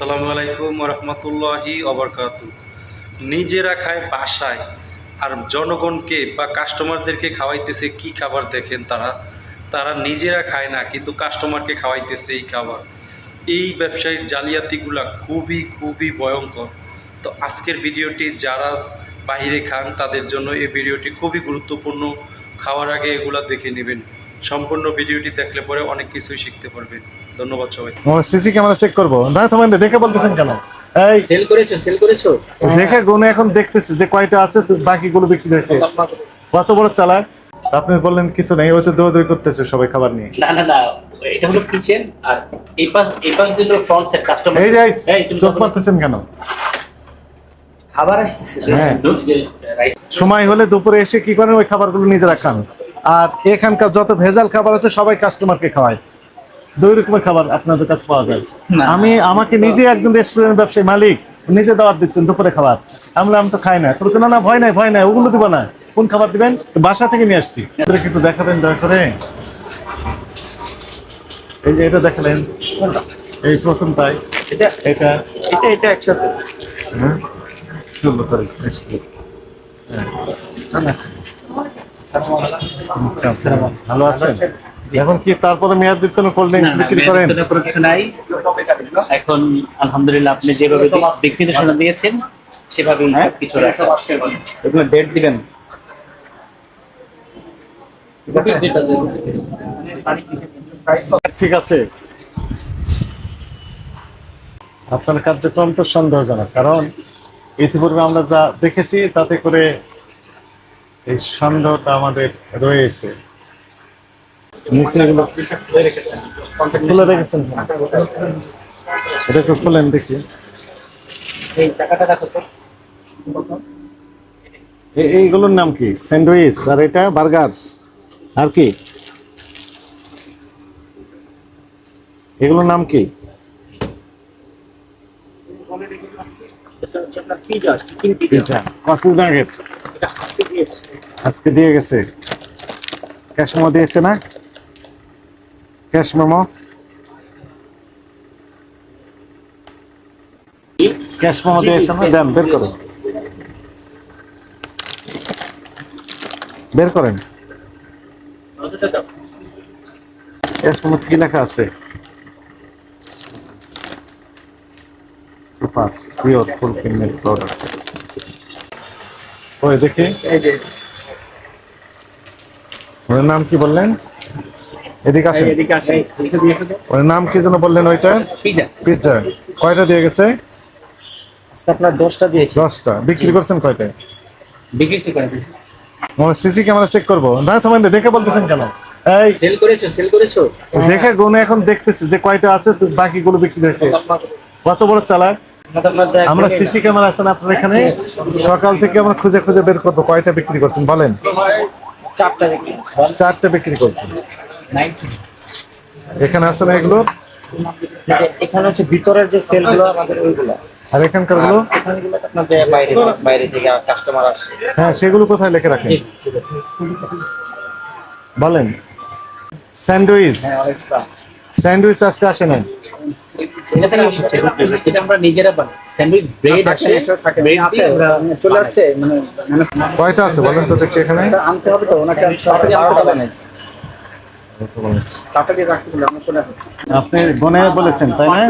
আসসালামু আলাইকুম রহমতুল্লাহি অবরকাত নিজেরা খায় বাসায়, আর জনগণকে বা কাস্টমারদেরকে খাওয়াইতেছে কি খাবার দেখেন তারা? তারা নিজেরা খায় না, কিন্তু কাস্টমারকে খাওয়াইতেছে এই খাবার। এই ব্যবসায়ীর জালিয়াতিগুলা খুবই খুবই ভয়ঙ্কর। তো আজকের ভিডিওটি যারা বাইরে খান, তাদের জন্য এই ভিডিওটি খুবই গুরুত্বপূর্ণ। খাওয়ার আগে এগুলা দেখে নেবেন। সম্পূর্ণ ভিডিওটি দেখলে পরে অনেক কিছুই শিখতে পারবেন ধন্যবাদ সবাই ও সিসি ক্যামেরা চেক করব। না তোমার দেখে বলতেছেন কেন? এই সেল করেছ সেল করেছ? দেখে গুনে এখন দেখতেছি যে কয়টা আছে বাকিগুলো বিক্রি হয়েছে। কত বড় চালাক আপনি বললেন কিছু নেই ওই তো দৌড়দৌড়ি করতেছে সবাই খাবার নিয়ে। না না না এটা হলো কিচেন আর এই পাশ এই পাশ দিল ফ্রন্ট সেট কাস্টমার এই যে এই তুমি চোখ মারতেছেন কেন? খাবার আসতেছে। হ্যাঁ। সময় হলে দুপুরে এসে কি করেন? ওই খাবারগুলো নিজেরা খান আর এখানকার যত ভেজাল খাবার আছে সবাই কাস্টমারকে খাওয়ায়। দুই রকমের খাবার আপনাদের কাছে পাওয়া যায়। আমি আমাকে নিজে একজন রেস্টুরেন্ট ব্যবসায়ী মালিক নিজে দাওয়াত দিচ্ছেন দুপুরে খাবার। আমি আমি তো খাই না। তোর না না ভয় নাই ভয় নাই ওগুলো দিব না। কোন খাবার দিবেন? বাসা থেকে নিয়ে আসছি। একটু দেখাবেন দয়া করে। এই যে এটা দেখালেন। এই প্রথমটাই এটা? এটা? এটা এটা একসাথে। হ্যাঁ। তারিখ হ্যাঁ। আচ্ছা। ভালো আছেন? এখন কি তারপরে মেয়াদ দিতে কোল্ড ড্রিঙ্কস বিক্রি করেন? মেয়াদের কোনো কিছু নাই। এখন আলহামদুলিল্লাহ আপনি যেভাবে দিক- দিক নির্দেশনা দিয়েছেন সেভাবেই সবকিছু রাখা এগুলো ডেট দিবেন। ঠিক আছে। আপনার কার্যক্রম তো সন্দেহজনক কারণ ইতিপূর্বে আমরা যা দেখেছি তাতে করে এই সন্দেহটা আমাদের রয়েছে। নিচে এগুলো খুলে রেখেছেন এটা একটু খুলেন দেখি। এইগুলোর নাম কি? স্যান্ডউইচ আর এটা বার্গার? আর কি? এগুলোর নাম কি? পিজা চিকেন পিজা পিৎজা কত এটা দিয়েছে। আজকে দিয়ে গেছে। ক্যাশ মেমো দিয়েছে না? Cash memo. ক্যাশ মেমো দিয়েছে না? যান বের memo করো বের করেন। ক্যাশ মেমো কি লেখা আছে? Super pure fulfilment product. ওই দেখি। এই যে। ওর নাম কি বললেন? এদিকে আসেন। এদিকে আসে এটা ওর নাম কি যেন বললেন ওইটা? পিজা পিৎজা কয়টা দিয়ে গেছে? আপনার দশটা দিয়েছে। দশটা। বিক্রি করছেন কয়টায় বিক্রি করে আমার সিসি ক্যামেরা চেক করব। না তোমার দেখে বলতেছেন কেন? এই সেল করেছ সেল করেছ? দেখে গুনে এখন দেখতেছি যে কয়টা আছে বাকিগুলো বিক্রি হয়েছে। কত বড় চালাক আমরা সিসি ক্যামেরা আছেন আপনার এখানে। সকাল থেকে আমরা খুঁজে খুঁজে বের করব কয়টা বিক্রি করছেন বলেন। চারটা বিক্রি করছেন? এখানে আছে না এগুলো? এখানে হচ্ছে ভিতরের যে সেলগুলো আমাদের ওইগুলো। আর এখানকারগুলো আপনাদের বাইরে বাইরে থেকে কাস্টমার আসে হ্যাঁ সেগুলো কোথায় লিখে রাখেন? বলেন। স্যান্ডউইচ। হ্যাঁ স্যান্ডউইচ আজকে আসে নাই? এটা স্যার হচ্ছে এটা আমরা নিজেরা বানাই। স্যান্ডউইচ ব্রেড আসে ব্রেড আছে। চলে আসছে মানে কয়টা আছে? বলেন তো দেখি এখানে। আনতে হবে তো ওনাকে তাড়াতাড়ি আনতে বানাইছে। আপনি গনে বলেছেন তাই না?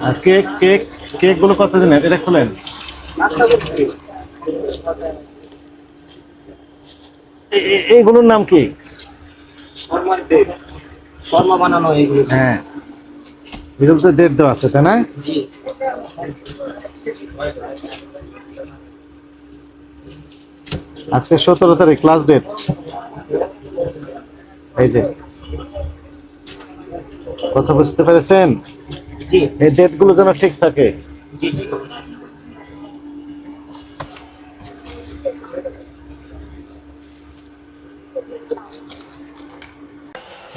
আর কেক কেক কেকগুলো কত দিনের এটা খুলেন এইগুলোর নাম কি? শর্মার শর্মা বানানো এইগুলো। হ্যাঁ। এগুলো তো ডেট দেওয়া আছে তাই না? জি। আজকে সতেরো তারিখ ক্লাস ডেট এই যে। কথা বুঝতে পেরেছেন? এই ডেটগুলো যেন ঠিক থাকে। জি জি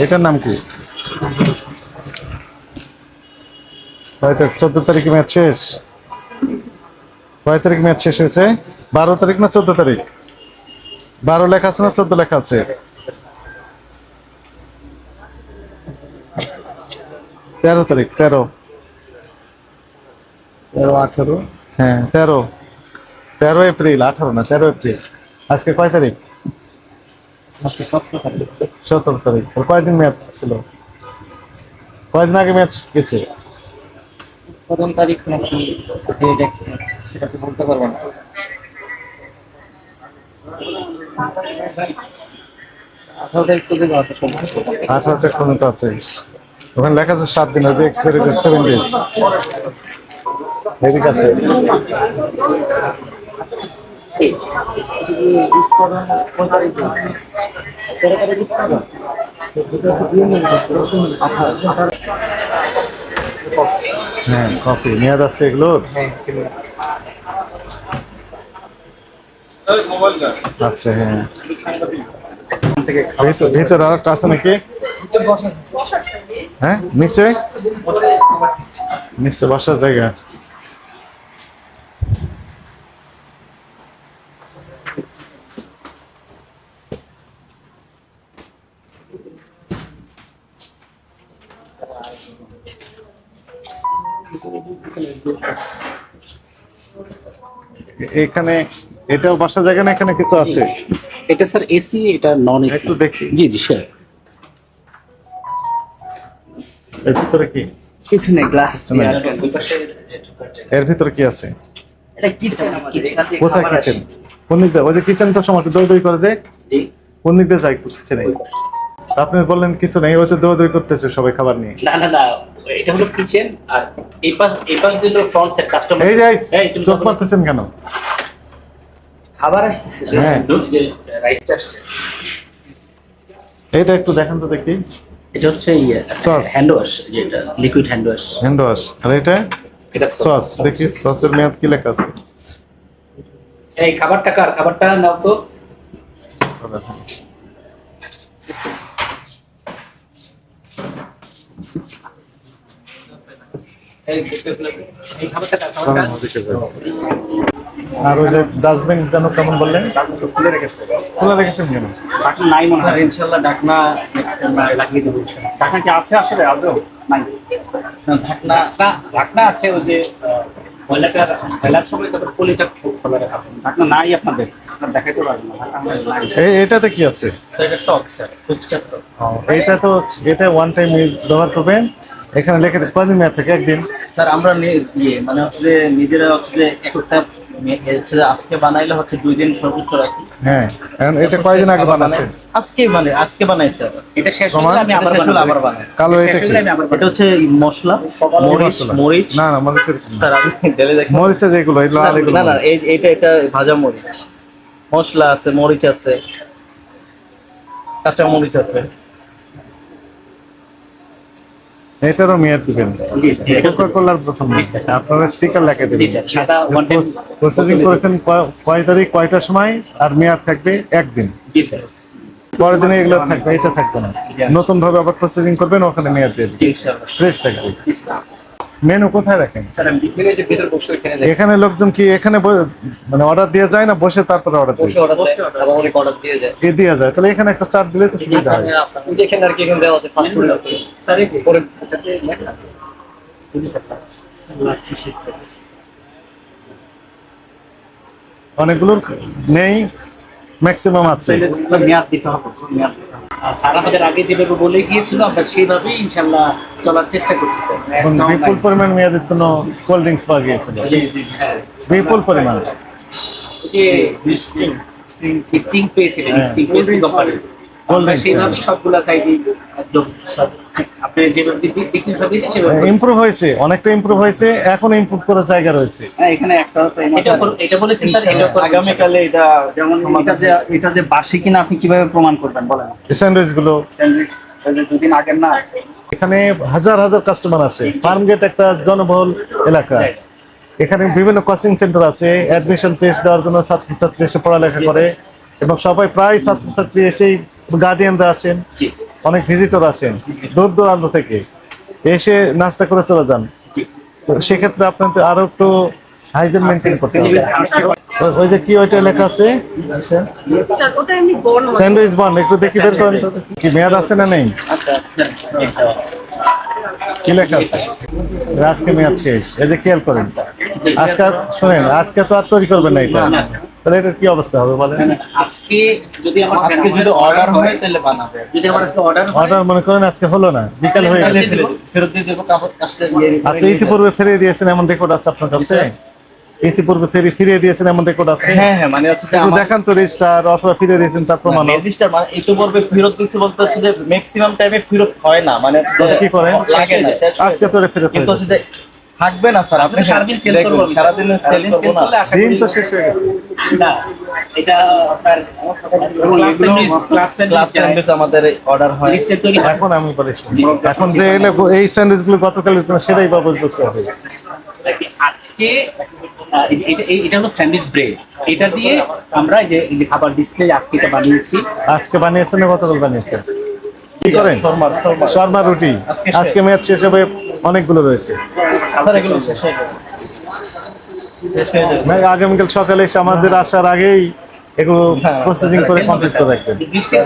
এটার নাম কি? চোদ্দ তারিখে ম্যাচ শেষ? কয় তারিখ ম্যাচ শেষ হয়েছে? বারো তারিখ না চোদ্দ তারিখ? বারো লেখা আছে না চোদ্দ লেখা আছে? তেরো তারিখ তেরো। তেরো আঠারো। হ্যাঁ। তেরো। তেরো এপ্রিল আঠারো না তেরো এপ্রিল। আজকে কয় তারিখ? সতেরো তারিখ। সতেরো আর কয়দিন ম্যাচ ছিল? কয়দিন আগে ম্যাচ গেছে? প্রথম তারিখ নাকি সেটা তো বলতে পারব না। আঠারো তারিখ পর্যন্ত আছে। ওখানে লেখা আছে সাত দিন হয়তো এক্সপায়ারি সেভেন ডেজ এদিকে আছে। হ্যাঁ কফি। মেয়াদ আছে এগুলোর? আচ্ছা হ্যাঁ। ভিতরে আর একটা আছে নাকি? হ্যাঁ নিচে? নিচে বসার জায়গা। এখানে এটাও বাসা জায়গা না এখানে কিছু আছে? এটা স্যার এসি এটা নন এসি। একটু দেখি। জি জি স্যার এর ভিতরে কি? কিছু নেই গ্লাস। এর ভিতরে কি আছে? এটা কিচেন কিচেন কোথায় কিচেন কোন দিক ওই যে কিচেন তো সময় দৌড়দৌড়ি করে যে? জি। কোন দিক দিয়ে যায় কিচেনে আপনি বললেন কিছু নেই ওই তো দৌড়দৌড়ি করতেছে সবাই খাবার নিয়ে। না না না এটা হলো কিচেন আর এই পাশ এই পাশ দিল ফ্রন্ট সেট কাস্টমার এই যে এই এই তুমি চোখ মারতেছেন কেন? খাবার আসতেছে। হ্যাঁ। যে রাইসটা আসছে। এইটা একটু দেখেন তো দেখি। এটা হচ্ছে ইয়ে. হ্যান্ড ওয়াশ যেটা liquid hand wash hand wash আর এটা? এটা সস দেখি সসের মেয়াদ কি লেখা আছে? এই খাবারটা কার? খাবারটা নাও তো এই এই খাবারটা কার খাবারটা আর ওই যে ডাস্টবিন যেন কেমন বললেন? খুলে রেখেছে। খোলা রেখেছেন কেন? ডাকনা নাই মনে হয়। ইনশাআল্লাহ ডাকনা লাগিয়ে দেবো ডাকনা কি আছে আসলে? আদৌ? নাই। ঢাকনা না, ঢাকনা আছে ওই যে ময়লাটা ফেলার সময় তারপর পলিটা খুব খোলা রাখা হবে। নাই আপনাদের? আপনার দেখাইতে পারবেন না। ঢাকনা নাই। এই এটাতে কি আছে? এটা টক স্যার। ফুচকার তো এটা ওয়ান টাইম ইউজ ব্যবহার করবেন। এখানে লেখা দেন, কয়দিন মেয়াদ থাকে? একদিন? স্যার আমরা ইয়ে মানে হচ্ছে নিজেরা হচ্ছে একটা আজকে বানাইলে হচ্ছে দুই দিন সর্বোচ্চ রাখি। হ্যাঁ এখন এটা কয়দিন আগে বানাচ্ছেন আজকে মানে আজকে বানাই স্যার। এটা শেষ হলে আমি আবার শেষ হলে আবার বানাই কালো এটা কি? হলে আমি আবার এটা হচ্ছে মশলা। মরিচ মরিচ। না না মরিচের স্যার আপনি ঢেলে দেখেন মরিচে যেগুলো এই লাল এগুলো না না এই এটা এটা ভাজা মরিচ। মশলা আছে মরিচ আছে। কাঁচা মরিচ আছে। এটারও মেয়াদ দিবেন। প্রথম আপনারা স্টিকার লেখা দেবেন। সাদা ওয়ান টাইম প্রসেসিং করেছেন কয় তারিখ কয়টার সময়? আর মেয়াদ থাকবে একদিন। জি স্যার। পরের দিনে এগুলো থাকবে এটা থাকবে না। নতুন ভাবে আবার প্রসেসিং করবেন ওখানে মেয়াদ দিয়ে ফ্রেশ থাকবে। মেনু কোথায় রাখেন? এখানে লোকজন কি এখানে মানে অর্ডার দিয়ে যায় না বসে তারপরে অর্ডার দিয়ে? যায়। দিয়ে যায়। তাহলে এখানে একটা চার্ট দিলে তো সুবিধা হয়। যেখানে আর কি এখানে দেওয়া আছে ফাস্ট ফুড অনেকগুলোর নেই ম্যাক্সিমাম আছে। মেয়াদ দিতে হবে। স্যার আমাদের আগে যেভাবে বলে গিয়েছিল আমরা সেইভাবেই ইনশাল্লাহ চলার চেষ্টা করছি স্যার এখন বিপুল পরিমাণ মেয়াদের জন্য কোল্ড ড্রিঙ্কস পাওয়া গিয়েছিল হ্যাঁ। বিপুল পরিমাণ। যে স্টিং স্টিং পেয়েছিলেন হ্যাঁ। স্টিং কোম্পানি আমরা drinks, সেইভাবেই সবগুলা সাইডে একদম সব ইমপ্রুভ হয়েছে অনেকটা ইমপ্রুভ হয়েছে এখন ইমপ্রুভ করার জায়গা রয়েছে। হ্যাঁ এখানে একটা এটা মাসে- বল- এটা বলেছেন স্যার আগামীকালে এটা যেমন এটা যে এটা যে বাসি কিনা আপনি কীভাবে প্রমাণ করবেন বলেন? স্যান্ডউইচগুলো স্যান্ডউইচ দুদিন আগের না? এখানে হাজার হাজার কাস্টমার আসে। ফার্মগেট একটা জনবহুল এলাকা। এখানে বিভিন্ন কোচিং সেন্টার আছে। অ্যাডমিশন টেস্ট দেওয়ার জন্য ছাত্রছাত্রী এসে পড়ালেখা করে। এবং সবাই প্রায় ছাত্রছাত্রী এসেই গার্ডিয়ানরা আসেন। অনেক ভিজিটর আসেন দূর দূরান্ত থেকে। এসে নাস্তা করে চলে যান। তো সেক্ষেত্রে আপনাদের আরও একটু হাইজেন মেনটেন করতে হবে। ওই- যে কি ওইটা লেখা আছে? স্যান্ডউইচ বান একটু দেখি বের করেন কি মেয়াদ আছে না নেই? আচ্ছা কি লেখা আছে? আজকে মেয়াদ শেষ। এই যে খেয়াল করেন। আজকে আর- শোনেন আজকে তো আর তৈরি করবেন না এটা। তাহলে এটার কি অবস্থা হবে বলেন? আজকে যদি আমার আজকে যদি অর্ডার হয় তাহলে বানাবে। যদি আমার আজকে অর্ডার অর্ডার মনে করেন আজকে হলো না বিকাল হয়ে গেল ফেরত- ফেরত দিয়ে দেবো কাপড় ইয়ে আচ্ছা ইতিপূর্বে ফিরিয়ে দিয়েছেন এমন রেকর্ড আছে আপনার কাছে? ইতিপূর্বে ফিরিয়ে ফিরিয়ে দিয়েছেন এমন রেকর্ড আছে? হ্যাঁ হ্যাঁ মানে হচ্ছে দেখান তো রেজিস্টার অথবা ফিরিয়ে দিয়েছেন তার প্রমাণ। রেজিস্টার মানে ইতিপূর্বে ফেরত দিচ্ছে বলতে হচ্ছে যে ম্যাক্সিমাম টাইমে ফেরত হয় না মানে কি করেন? আজকে তো ফেরত কিন্তু হচ্ছে থাকবে না স্যার। আপনি সারাদিন সেল করবেন সারাদিন সেল করলে না। আশা দিন করি তো শেষ হয়ে গেছে। না এটা আপনার club sandwich club club sandwich আমাদের অর্ডার হয়। এখন আমি বলে এখন যে এলে এই স্যান্ডউইচগুলো গতকাল সেটাই বুঝতে হবে। আজকে আহ, এই যে- এটা হলো স্যান্ডউইচ ব্রেড এটা দিয়ে আমরা যে যে খাবার ডিসপ্লে আজকে এটা বানিয়েছি। আজকে বানিয়েছেন না গতকাল বানিয়েছেন? কি করেন? শর্মা রুটি। আজকে আজকে ম্যাচ শেষ হবে অনেকগুলো রয়েছে। হয়ে হয়ে যাবে আগামীকাল সকালে এসে আমাদের আসার আগেই এগুলো হ্যাঁ, প্রসেসিং করে কমপ্লিট করে রাখবেন।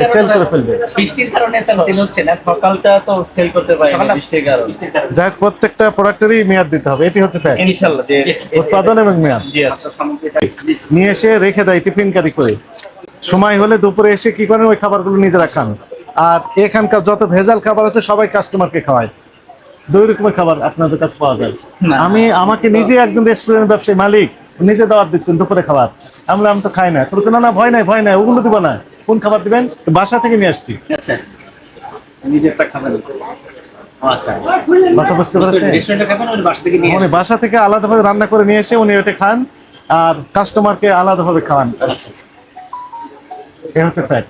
সেল করে স্যার- বৃষ্টির কারণে সেল হচ্ছে না। সকালটা তো সেল করতে পারি বৃষ্টির কারণে। যাই প্রত্যেকটা প্রোডাক্টেরই মেয়াদ দিতে হবে। এটি হচ্ছে ফ্যাক্ট উৎপাদন এবং মেয়াদ। জি আচ্ছা নিয়ে এসে রেখে দেয় টিফিন কারি করে। সময় হলে দুপুরে এসে কি করেন? ওই খাবারগুলো নিজেরা খান। আর এখানকার যত ভেজাল খাবার আছে সবাই কাস্টমারকে খাওয়ায়। দুই রকমের খাবার আপনাদের কাছে পাওয়া যায়। আমি আমাকে নিজে একজন রেস্টুরেন্ট ব্যবসায়ী মালিক নিজে দাওয়াত দিচ্ছেন দুপুরে খাবার। আমি বললাম, আমি তো খাই না। তো না না ভয় নাই ভয় নাই ওগুলো দিব না। কোন খাবার দিবেন? বাসা থেকে নিয়ে আসছি। আচ্ছা। নিজেরটা আচ্ছা নিয়ে উনি বাসা থেকে আলাদাভাবে রান্না করে নিয়ে এসে উনি ওটা খান আর কাস্টমারকে আলাদাভাবে খাওয়ান। আচ্ছা এটা হচ্ছে ফ্যাক্ট